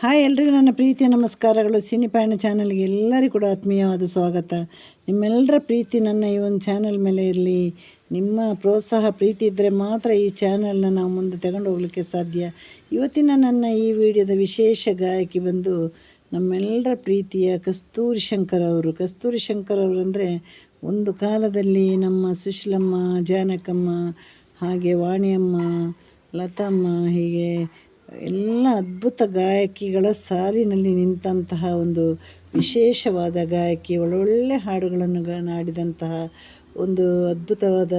Hi ಎಲ್ರಿಗೂ ನನ್ನ ಪ್ರೀತಿಯ ನಮಸ್ಕಾರಗಳು. ಸಿನಿಪಯಣ ಚಾನಲ್ಗೆ ಎಲ್ಲರಿಗೂ ಕೂಡ ಆತ್ಮೀಯವಾದ ಸ್ವಾಗತ. ನಿಮ್ಮೆಲ್ಲರ ಪ್ರೀತಿ ನನ್ನ ಈ ಒಂದು ಚಾನಲ್ ಮೇಲೆ ಇರಲಿ. ನಿಮ್ಮ ಪ್ರೋತ್ಸಾಹ, ಪ್ರೀತಿ ಇದ್ದರೆ ಮಾತ್ರ ಈ ಚಾನಲ್ನ ನಾವು ಮುಂದೆ ತಗೊಂಡು ಹೋಗಲಿಕ್ಕೆ ಸಾಧ್ಯ. ಇವತ್ತಿನ ನನ್ನ ಈ ವಿಡಿಯೋದ ವಿಶೇಷ ಗಾಯಕಿ ಬಂದು ನಮ್ಮೆಲ್ಲರ ಪ್ರೀತಿಯ ಕಸ್ತೂರಿ ಶಂಕರ್ ಅವರು. ಕಸ್ತೂರಿ ಶಂಕರ್ ಅವರು ಅಂದರೆ ಒಂದು ಕಾಲದಲ್ಲಿ ನಮ್ಮ ಸುಶೀಲಮ್ಮ, ಜಾನಕಮ್ಮ, ಹಾಗೆ ವಾಣಿಯಮ್ಮ, ಲತಮ್ಮ, ಹೀಗೆ ಎಲ್ಲ ಅದ್ಭುತ ಗಾಯಕಿಗಳ ಸಾಲಿನಲ್ಲಿ ನಿಂತಹ ಒಂದು ವಿಶೇಷವಾದ ಗಾಯಕಿ, ಒಳ್ಳೊಳ್ಳೆ ಹಾಡುಗಳನ್ನು ಹಾಡಿದಂತಹ ಒಂದು ಅದ್ಭುತವಾದ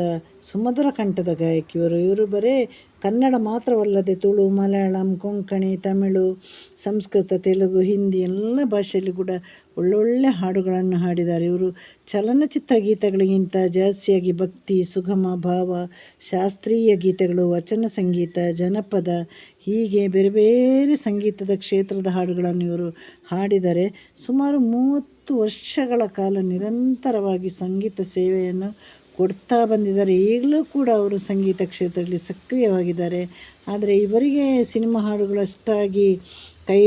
ಸುಮಧುರ ಕಂಠದ ಗಾಯಕಿಯವರು ಇವರು ಬರೇ ಕನ್ನಡ ಮಾತ್ರವಲ್ಲದೆ ತುಳು, ಮಲಯಾಳಂ, ಕೊಂಕಣಿ, ತಮಿಳು, ಸಂಸ್ಕೃತ, ತೆಲುಗು, ಹಿಂದಿ ಎಲ್ಲ ಭಾಷೆಯಲ್ಲಿ ಕೂಡ ಒಳ್ಳೊಳ್ಳೆ ಹಾಡುಗಳನ್ನು ಹಾಡಿದ್ದಾರೆ. ಇವರು ಚಲನಚಿತ್ರ ಗೀತೆಗಳಿಗಿಂತ ಜಾಸ್ತಿಯಾಗಿ ಭಕ್ತಿ, ಸುಗಮ, ಭಾವ, ಶಾಸ್ತ್ರೀಯ ಗೀತೆಗಳು, ವಚನ ಸಂಗೀತ, ಜನಪದ ಹೀಗೆ ಬೇರೆ ಬೇರೆ ಸಂಗೀತದ ಕ್ಷೇತ್ರದ ಹಾಡುಗಳನ್ನು ಇವರು ಹಾಡಿದರೆ ಸುಮಾರು ಮೂವತ್ತು ವರ್ಷಗಳ ಕಾಲ ನಿರಂತರವಾಗಿ ಸಂಗೀತ ಸೇವೆಯನ್ನು ಕೊಡ್ತಾ ಬಂದಿದ್ದಾರೆ. ಈಗಲೂ ಕೂಡ ಅವರು ಸಂಗೀತ ಕ್ಷೇತ್ರದಲ್ಲಿ ಸಕ್ರಿಯವಾಗಿದ್ದಾರೆ. ಆದರೆ ಇವರಿಗೆ ಸಿನಿಮಾ ಹಾಡುಗಳಷ್ಟಾಗಿ ಕೈ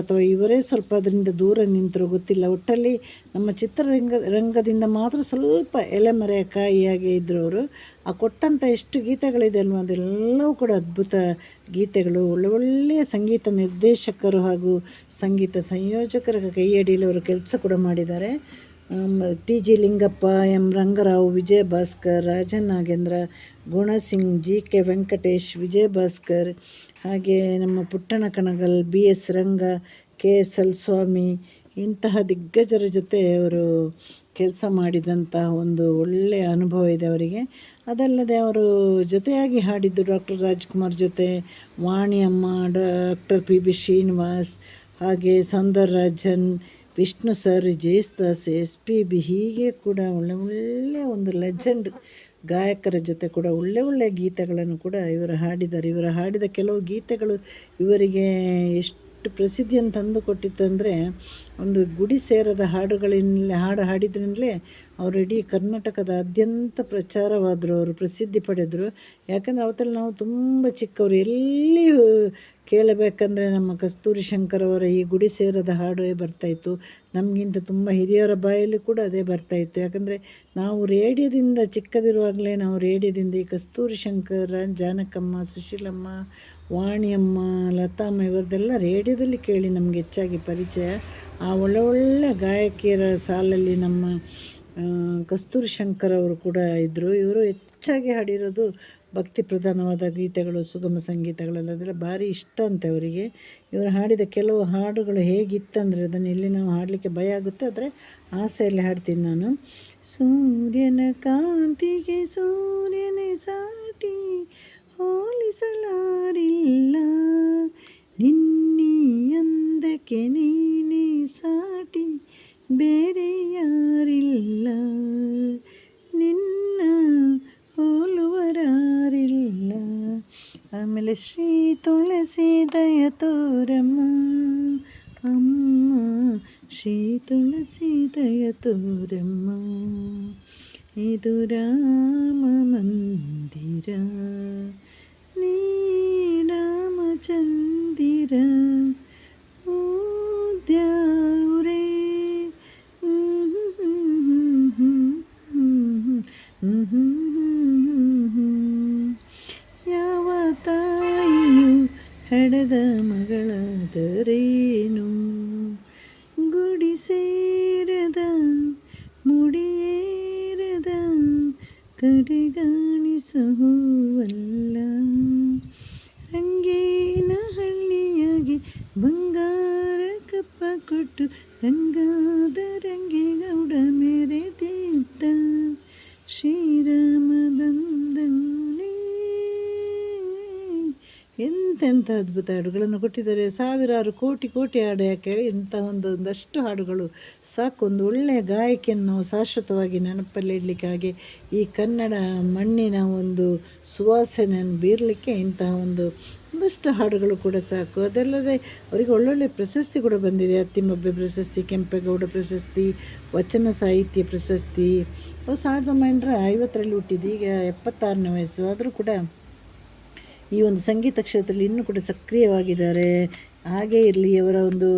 ಅಥವಾ ಇವರೇ ಸ್ವಲ್ಪ ಅದರಿಂದ ದೂರ ನಿಂತರೂ ಗೊತ್ತಿಲ್ಲ. ಒಟ್ಟಲ್ಲಿ ನಮ್ಮ ಚಿತ್ರರಂಗ, ರಂಗದಿಂದ ಮಾತ್ರ ಸ್ವಲ್ಪ ಎಲೆಮರೆಯ ಕಾಯಿಯಾಗಿ ಇದ್ದರು ಅವರು. ಆ ಕೊಟ್ಟಂಥ ಎಷ್ಟು ಗೀತೆಗಳಿದೆ ಅಲ್ವ? ಅದೆಲ್ಲವೂ ಕೂಡ ಅದ್ಭುತ ಗೀತೆಗಳು. ಒಳ್ಳೆ, ಒಳ್ಳೆಯ ಸಂಗೀತ ನಿರ್ದೇಶಕರು ಹಾಗೂ ಸಂಗೀತ ಸಂಯೋಜಕರ ಕೈಯಡಿಯಲ್ಲಿ ಅವರು ಕೆಲಸ ಕೂಡ ಮಾಡಿದ್ದಾರೆ. T G Lingappa, M. Rangarao Vijaya Bhaskar Rajan Nagendra, Gunasingh G K Venkatesh Vijaya Bhaskar ಹಾಗೆ ನಮ್ಮ Puttanna Kanagal B S Ranga K S L Swamy ಇಂತಹ ದಿಗ್ಗಜರ ಜೊತೆ ಅವರು ಕೆಲಸ ಮಾಡಿದಂತಹ ಒಂದು ಒಳ್ಳೆಯ ಅನುಭವ ಇದೆ ಅವರಿಗೆ. ಅದಲ್ಲದೆ ಅವರು ಜೊತೆಯಾಗಿ ಹಾಡಿದ್ದು ಡಾಕ್ಟರ್ ರಾಜ್ಕುಮಾರ್ ಜೊತೆ, Vaniyamma, doctor P B Srinivas, ಹಾಗೆ Soundararajan Vishnu sir Yesudas S P B ಹೀಗೆ ಕೂಡ ಒಳ್ಳೆ ಒಳ್ಳೆ ಒಂದು ಲೆಜೆಂಡ್ ಗಾಯಕರ ಜೊತೆ ಕೂಡ ಒಳ್ಳೆ ಒಳ್ಳೆಯ ಗೀತೆಗಳನ್ನು ಕೂಡ ಇವರು ಹಾಡಿದ್ದಾರೆ. ಇವರು ಹಾಡಿದ ಕೆಲವು ಗೀತೆಗಳು ಇವರಿಗೆ ಎಷ್ಟು ಪ್ರಸಿದ್ಧಿಯನ್ನು ತಂದು ಕೊಟ್ಟಿತ್ತಂದರೆ ಒಂದು ಗುಡಿ ಸೇರದ ಹಾಡುಗಳಿಂದ ಹಾಡು ಹಾಡಿದ್ರಿಂದಲೇ ಅವರು ಇಡೀ ಕರ್ನಾಟಕದಾದ್ಯಂತ ಪ್ರಚಾರವಾದರು, ಅವರು ಪ್ರಸಿದ್ಧಿ ಪಡೆದರು. ಯಾಕಂದರೆ ಅವತ್ತಲ್ಲಿ ನಾವು ತುಂಬ ಚಿಕ್ಕವರು, ಎಲ್ಲಿ ಕೇಳಬೇಕಂದ್ರೆ ನಮ್ಮ ಕಸ್ತೂರಿ ಶಂಕರ್ ಅವರ ಈ ಗುಡಿ ಸೇರದ ಹಾಡೇ ಬರ್ತಾಯಿತ್ತು ನಮಗಿಂತ ತುಂಬ ಹಿರಿಯರ ಬಾಯಲ್ಲಿ ಕೂಡ ಅದೇ ಬರ್ತಾಯಿತ್ತು ಯಾಕಂದರೆ ನಾವು ರೇಡಿಯೋದಿಂದ ಚಿಕ್ಕದಿರುವಾಗಲೇ ನಾವು ರೇಡಿಯೋದಿಂದ ಈ ಕಸ್ತೂರಿ ಶಂಕರ, ಜಾನಕಮ್ಮ, ಸುಶೀಲಮ್ಮ ವಾಣಿಯಮ್ಮ, ಲತಾಮ್ಮ ಇವರದೆಲ್ಲ ರೇಡಿಯೋದಲ್ಲಿ ಕೇಳಿ ನಮಗೆ ಹೆಚ್ಚಾಗಿ ಪರಿಚಯ. ಆ ಒಳ್ಳೆ ಒಳ್ಳೆ ಗಾಯಕಿಯರ ಸಾಲಲ್ಲಿ ನಮ್ಮ ಕಸ್ತೂರಿ ಶಂಕರ್ ಅವರು ಕೂಡ ಇದ್ದರು ಇವರು ಹೆಚ್ಚಾಗಿ ಹಾಡಿರೋದು ಭಕ್ತಿ ಪ್ರಧಾನವಾದ ಗೀತೆಗಳು, ಸುಗಮ ಸಂಗೀತಗಳೆಲ್ಲದೆಲ್ಲ ಭಾರಿ ಇಷ್ಟ ಅಂತೆ ಅವರಿಗೆ. ಇವರು ಹಾಡಿದ ಕೆಲವು ಹಾಡುಗಳು ಹೇಗಿತ್ತಂದರೆ ಅದನ್ನು ಇಲ್ಲಿ ನಾವು ಹಾಡಲಿಕ್ಕೆ ಭಯ ಆಗುತ್ತೆ, ಆದರೆ ಆಸೆಯಲ್ಲಿ ಹಾಡ್ತೀನಿ ನಾನು. ಸೂರ್ಯನ ಕಾಂತಿಗೆ ಸೂರ್ಯನೇ ಸಾಟಿ ಹೋಲಿಸಲಾರಿಲ್ಲ ನಿನ್ನಿ ಅಂದಕ್ಕೆ ನೀನೇ ಸಾಟಿ ಬೇರೆ ಯಾರಿಲ್ಲ ನಿನ್ನ ಹೋಲುವರಾರಿಲ್ಲ ಆಮೇಲೆ ಶ್ರೀ ತುಳಸಿ ದಯ ತೋರಮ್ಮ ಅಮ್ಮ ಶ್ರೀ ತುಳಸಿ ದಯ ತೋರಮ್ಮ ಇದು ರಾಮ ಮಂದಿರ ನೀ ರಾಮಚಂದಿರ ದ್ಯಾವ್ರೇ ಯಾವ ತಾಯಿಯು ಹೆಡೆದ ಮಗಳಾದರೇನು? ಗುಡಿ ಸೇರದ ಮುಡಿಯೇರದ ಕಡೆಗಾಣಿಸೋ ಬಂಗಾರ ಕಪ್ಪ ಕೊಟ್ಟು ರಂಗಾದ ರಂಗೇಗೌಡ ಮೆರೆದಿದ್ದ ಶ್ರೀರಾಮ ಬಂದವನೇ ಎಂತೆಂಥ ಅದ್ಭುತ ಹಾಡುಗಳನ್ನು ಕೊಟ್ಟಿದ್ದಾರೆ. ಸಾವಿರಾರು ಕೋಟಿ ಕೋಟಿ ಹಾಡು ಯಾಕೆ ಹೇಳಿ ಇಂಥ ಒಂದು, ಒಂದಷ್ಟು ಹಾಡುಗಳು. ಸಾಕು, ಒಂದು ಒಳ್ಳೆಯ ಗಾಯಕಿಯನ್ನು ಶಾಶ್ವತವಾಗಿ ನೆನಪಲ್ಲಿ ಇಡಲಿಕ್ಕೆ ಹಾಗೆ. ಈ ಕನ್ನಡ ಮಣ್ಣಿನ ಒಂದು ಸುವಾಸನೆಯನ್ನು ಬೀರಲಿಕ್ಕೆ ಇಂತಹ ಒಂದು ಒಂದಷ್ಟು ಹಾಡುಗಳು ಕೂಡ ಸಾಕು. ಅದಲ್ಲದೆ ಅವರಿಗೆ ಒಳ್ಳೊಳ್ಳೆ ಪ್ರಶಸ್ತಿ ಕೂಡ ಬಂದಿದೆ. ಅತ್ತಿಮಬ್ಬೆ ಪ್ರಶಸ್ತಿ, ಕೆಂಪೇಗೌಡ ಪ್ರಶಸ್ತಿ, ವಚನ ಸಾಹಿತ್ಯ ಪ್ರಶಸ್ತಿ. ಅವು ಸಾವಿರದ ಒಂಬೈನೂರ ಐವತ್ತರಲ್ಲಿ ಹುಟ್ಟಿದ್ದು. ಈಗ ಎಪ್ಪತ್ತಾರನೇ ವಯಸ್ಸು. ಆದರೂ ಕೂಡ ಈ ಒಂದು ಸಂಗೀತ ಕ್ಷೇತ್ರದಲ್ಲಿ ಇನ್ನೂ ಕೂಡ ಸಕ್ರಿಯವಾಗಿದ್ದಾರೆ. ಹಾಗೇ ಇರಲಿ, ಅವರ ಒಂದು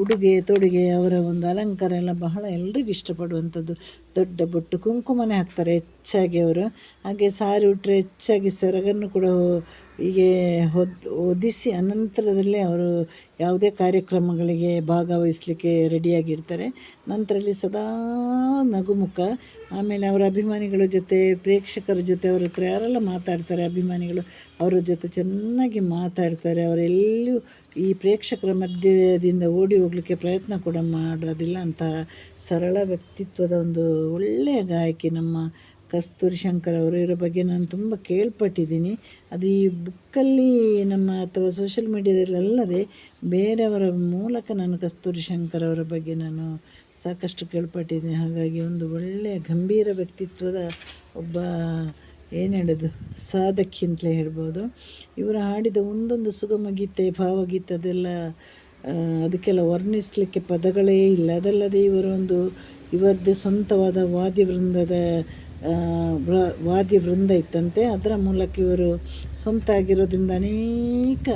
ಉಡುಗೆ, ತೊಡುಗೆ, ಅವರ ಒಂದು ಅಲಂಕಾರ ಎಲ್ಲ ಬಹಳ ಎಲ್ರಿಗೂ ಇಷ್ಟಪಡುವಂಥದ್ದು. ದೊಡ್ಡ ಬೊಟ್ಟು ಕುಂಕುಮನೇ ಹಾಕ್ತಾರೆ ಹೆಚ್ಚಾಗಿ ಅವರು. ಹಾಗೆ ಸಾರಿ ಉಟ್ಟರೆ ಹೆಚ್ಚಾಗಿ ಸೆರಗನ್ನು ಕೂಡ ಹೀಗೆ ಹೊದ್ ಹೊದಿಸಿ ಅನಂತರದಲ್ಲೇ ಅವರು ಯಾವುದೇ ಕಾರ್ಯಕ್ರಮಗಳಿಗೆ ಭಾಗವಹಿಸಲಿಕ್ಕೆ ರೆಡಿಯಾಗಿರ್ತಾರೆ. ನಂತರಲ್ಲಿ ಸದಾ ನಗುಮುಖ. ಆಮೇಲೆ ಅವರ ಅಭಿಮಾನಿಗಳ ಜೊತೆ, ಪ್ರೇಕ್ಷಕರ ಜೊತೆ ಅವ್ರ ಹತ್ರ ಯಾರೆಲ್ಲ ಮಾತಾಡ್ತಾರೆ ಅಭಿಮಾನಿಗಳು, ಅವರ ಜೊತೆ ಚೆನ್ನಾಗಿ ಮಾತಾಡ್ತಾರೆ. ಅವರೆಲ್ಲೂ ಈ ಪ್ರೇಕ್ಷಕರ ಮಧ್ಯದಿಂದ ಓಡಿ ಹೋಗಲಿಕ್ಕೆ ಪ್ರಯತ್ನ ಕೂಡ ಮಾಡೋದಿಲ್ಲ. ಅಂತಹ ಸರಳ ವ್ಯಕ್ತಿತ್ವದ ಒಂದು ಒಳ್ಳೆಯ ಗಾಯಕಿ ನಮ್ಮ ಕಸ್ತೂರಿ ಶಂಕರ್ ಅವರು ಇರೋ ಬಗ್ಗೆ ನಾನು ತುಂಬ ಕೇಳ್ಪಟ್ಟಿದ್ದೀನಿ. ಅದು ಈ ಬುಕ್ಕಲ್ಲಿ ನಮ್ಮ ಅಥವಾ ಸೋಷಿಯಲ್ ಮೀಡ್ಯಾದಲ್ಲಿ ಅಲ್ಲದೆ ಬೇರೆಯವರ ಮೂಲಕ ನಾನು ಕಸ್ತೂರಿ ಶಂಕರ್ ಅವರ ಬಗ್ಗೆ ನಾನು ಸಾಕಷ್ಟು ಕೇಳ್ಪಟ್ಟಿದ್ದೀನಿ. ಹಾಗಾಗಿ ಒಂದು ಒಳ್ಳೆಯ ಗಂಭೀರ ವ್ಯಕ್ತಿತ್ವದ ಒಬ್ಬ ಏನು ಹೇಳೋದು, ಸಾಧಕಿ ಅಂತಲೇ ಹೇಳ್ಬೋದು. ಇವರು ಹಾಡಿದ ಒಂದೊಂದು ಸುಗಮ ಗೀತೆ, ಭಾವಗೀತೆ ಅದೆಲ್ಲ ಅದಕ್ಕೆಲ್ಲ ವರ್ಣಿಸಲಿಕ್ಕೆ ಪದಗಳೇ ಇಲ್ಲ. ಅದಲ್ಲದೆ ಇವರೊಂದು ಇವರದ್ದೇ ಸ್ವಂತವಾದ ವಾದ್ಯ ಆ, ವಾದ್ಯ ವೃಂದ ಇತ್ತಂತೆ. ಅದರ ಮೂಲಕ ಇವರು ಸ್ವಂತ ಆಗಿರೋದ್ರಿಂದ ಅನೇಕ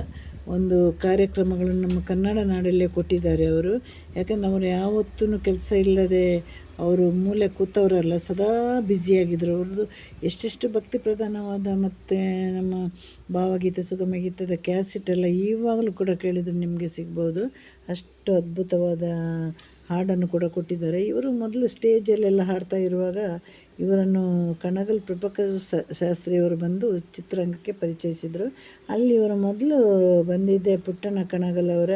ಒಂದು ಕಾರ್ಯಕ್ರಮಗಳನ್ನು ನಮ್ಮ ಕನ್ನಡ ನಾಡಲ್ಲೇ ಕೊಟ್ಟಿದ್ದಾರೆ ಅವರು. ಯಾಕಂದ್ರೆ ಅವರು ಯಾವತ್ತೂ ಕೆಲಸ ಇಲ್ಲದೆ ಅವರು ಮೂಲೆ ಕೂತವರಲ್ಲ ಸದಾ ಬ್ಯುಸಿಯಾಗಿದ್ದರು ಅವ್ರದ್ದು ಎಷ್ಟೆಷ್ಟು ಭಕ್ತಿ ಪ್ರಧಾನವಾದ ಮತ್ತು ನಮ್ಮ ಭಾವಗೀತೆ ಸುಗಮ ಗೀತದ ಕ್ಯಾಸೆಟ್ ಎಲ್ಲ ಈವಾಗಲೂ ಕೂಡ ಕೇಳಿದರೆ ನಿಮಗೆ ಸಿಗ್ಬೋದು. ಅಷ್ಟು ಅದ್ಭುತವಾದ ಹಾಡನ್ನು ಕೂಡ ಕೊಟ್ಟಿದ್ದಾರೆ. ಇವರು ಮೊದಲು ಸ್ಟೇಜಲ್ಲೆಲ್ಲ ಹಾಡ್ತಾ ಇರುವಾಗ ಇವರನ್ನು ಕಣಗಲ್ ಪ್ರಭಾಕರ್ ಸ ಶಾಸ್ತ್ರಿಯವರು ಬಂದು ಚಿತ್ರರಂಗಕ್ಕೆ ಪರಿಚಯಿಸಿದರು. ಅಲ್ಲಿ ಇವರು ಮೊದಲು ಬಂದಿದ್ದೆ ಪುಟ್ಟಣ್ಣ ಕಣಗಲ್ ಅವರ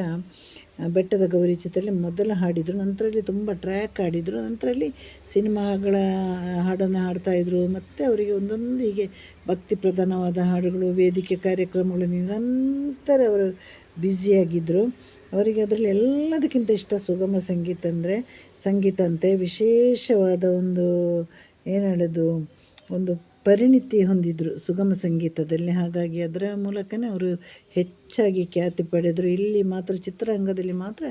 ಬೆಟ್ಟದ ಗೌರಿ ಚಿತ್ರದಲ್ಲಿ ಮೊದಲು ಹಾಡಿದರು. ನಂತರಲ್ಲಿ ತುಂಬ ಟ್ರ್ಯಾಕ್ ಹಾಡಿದರು. ನಂತರಲ್ಲಿ ಸಿನಿಮಾಗಳ ಹಾಡನ್ನು ಹಾಡ್ತಾಯಿದ್ರು ಮತ್ತು ಅವರಿಗೆ ಒಂದೊಂದು ಹೀಗೆ ಭಕ್ತಿ ಪ್ರಧಾನವಾದ ಹಾಡುಗಳು, ವೇದಿಕೆ ಕಾರ್ಯಕ್ರಮಗಳು, ನಿರಂತರ ಅವರು ಬ್ಯುಸಿಯಾಗಿದ್ದರು ಅವರಿಗೆ ಅದರಲ್ಲಿ ಎಲ್ಲದಕ್ಕಿಂತ ಇಷ್ಟ ಸುಗಮ ಸಂಗೀತ ಅಂದರೆ ಸಂಗೀತ ಅಂತೆ. ವಿಶೇಷವಾದ ಒಂದು, ಏನು ಹೇಳೋದು, ಒಂದು ಪರಿಣಿತಿ ಹೊಂದಿದ್ರು ಸುಗಮ ಸಂಗೀತದಲ್ಲಿ. ಹಾಗಾಗಿ ಅದರ ಮೂಲಕನೇ ಅವರು ಹೆಚ್ಚಾಗಿ ಖ್ಯಾತಿ ಪಡೆದರು. ಇಲ್ಲಿ ಮಾತ್ರ ಚಿತ್ರರಂಗದಲ್ಲಿ ಮಾತ್ರ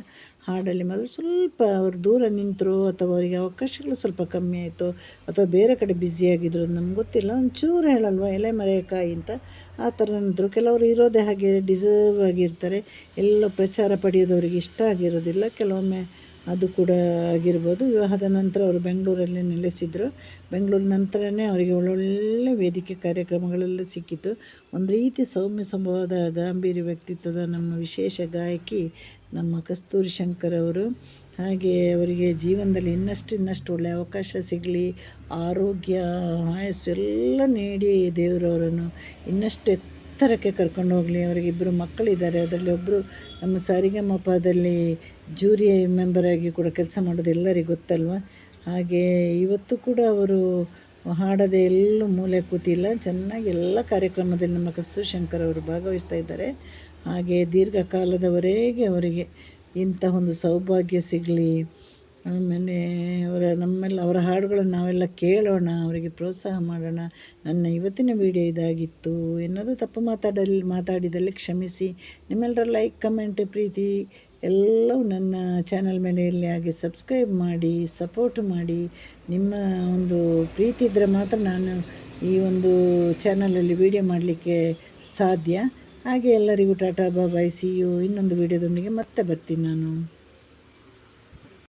ಹಾಡಲ್ಲಿ ಮಾತ್ರ ಸ್ವಲ್ಪ ಅವರು ದೂರ ನಿಂತರು ಅಥವಾ ಅವರಿಗೆ ಅವಕಾಶಗಳು ಸ್ವಲ್ಪ ಕಮ್ಮಿ ಆಯಿತು ಅಥವಾ ಬೇರೆ ಕಡೆ ಬ್ಯುಸಿಯಾಗಿದ್ರು ನಮ್ಗೆ ಗೊತ್ತಿಲ್ಲ. ಒಂಚೂರು ಹೇಳಲ್ವ, ಎಲೆ ಮರೆಯಕಾಯಿ ಅಂತ ಆ ಥರ ನಿಂತರು ಕೆಲವರು ಇರೋದೇ ಹಾಗೆ ಡಿಸರ್ವ್ ಆಗಿರ್ತಾರೆ. ಎಲ್ಲೋ ಪ್ರಚಾರ ಪಡೆಯೋದವರಿಗೆ ಇಷ್ಟ ಆಗಿರೋದಿಲ್ಲ. ಕೆಲವೊಮ್ಮೆ ಅದು ಕೂಡ ಆಗಿರ್ಬೋದು. ವಿವಾಹದ ನಂತರ ಅವರು ಬೆಂಗಳೂರಲ್ಲಿ ನೆಲೆಸಿದ್ರು. ಬೆಂಗಳೂರು ನಂತರನೇ ಅವರಿಗೆ ಒಳ್ಳೊಳ್ಳೆ ವೇದಿಕೆ ಕಾರ್ಯಕ್ರಮಗಳೆಲ್ಲ ಸಿಕ್ಕಿತು. ಒಂದು ರೀತಿ ಸೌಮ್ಯ ಸಂಭವದ ಗಾಂಭೀರ್ಯ ವ್ಯಕ್ತಿತ್ವದ ನಮ್ಮ ವಿಶೇಷ ಗಾಯಕಿ ನಮ್ಮ ಕಸ್ತೂರಿ ಶಂಕರ್ ಅವರು. ಹಾಗೆ ಅವರಿಗೆ ಜೀವನದಲ್ಲಿ ಇನ್ನಷ್ಟು ಇನ್ನಷ್ಟು ಒಳ್ಳೆಯ ಅವಕಾಶ ಸಿಗಲಿ, ಆರೋಗ್ಯ, ಆಯಸ್ಸು ಎಲ್ಲ ನೀಡಿ ದೇವರವರನ್ನು ಇನ್ನಷ್ಟು ಎತ್ತರಕ್ಕೆ ಕರ್ಕೊಂಡು ಹೋಗಲಿ, ಅವರಿಗೆ ಇಬ್ಬರು ಮಕ್ಕಳಿದ್ದಾರೆ, ಅದರಲ್ಲಿ ಒಬ್ಬರು ನಮ್ಮ ಸಾರಿಗಮಪದಲ್ಲಿ ಜೂರಿ ಆಗಿ ಕೂಡ ಕೆಲಸ ಮಾಡೋದು ಎಲ್ಲರಿಗೂ ಗೊತ್ತಲ್ವ? ಹಾಗೆ ಇವತ್ತು ಕೂಡ ಅವರು ಹಾಡದೆ ಎಲ್ಲೂ ಮೂಲೆ ಕೂತಿಲ್ಲ, ಚೆನ್ನಾಗಿ ಎಲ್ಲ ಕಾರ್ಯಕ್ರಮದಲ್ಲಿ ನಮ್ಮ ಕಸ್ತೂರ್ ಶಂಕರ್ ಅವರು ಭಾಗವಹಿಸ್ತಾ ಇದ್ದಾರೆ. ಹಾಗೆ ದೀರ್ಘಕಾಲದವರೆಗೆ ಅವರಿಗೆ ಇಂಥ ಒಂದು ಸೌಭಾಗ್ಯ ಸಿಗಲಿ. ಆಮೇಲೆ ಅವರ ನಮ್ಮೆಲ್ಲ, ಅವರ ಹಾಡುಗಳನ್ನು ನಾವೆಲ್ಲ ಕೇಳೋಣ, ಅವರಿಗೆ ಪ್ರೋತ್ಸಾಹ ಮಾಡೋಣ. ನನ್ನ ಇವತ್ತಿನ ವಿಡಿಯೋ ಇದಾಗಿತ್ತು. ಏನಾದರೂ ತಪ್ಪು ಮಾತಾಡಲ್ಲಿ ಮಾತಾಡಿದಲ್ಲಿ ಕ್ಷಮಿಸಿ. ನಿಮ್ಮೆಲ್ಲರ ಲೈಕ್ ಕಮೆಂಟ್ ಪ್ರೀತಿ ಎಲ್ಲವೂ ನನ್ನ ಚಾನಲ್ ಮೇಲೆ ಆಗಿ ಸಬ್ಸ್ಕ್ರೈಬ್ ಮಾಡಿ ಸಪೋರ್ಟ್ ಮಾಡಿ. ನಿಮ್ಮ ಒಂದು ಪ್ರೀತಿ ಇದ್ದರೆ ಮಾತ್ರ ನಾನು ಈ ಒಂದು ಚಾನಲಲ್ಲಿ ವಿಡಿಯೋ ಮಾಡಲಿಕ್ಕೆ ಸಾಧ್ಯ. ಹಾಗೆ ಎಲ್ಲರಿಗೂ ಟಾಟಾ ಬಾಬಾಯ್ ಸಿ ಯು ಇನ್ನೊಂದು ವಿಡಿಯೋದೊಂದಿಗೆ ಮತ್ತೆ ಬರ್ತೀನಿ ನಾನು.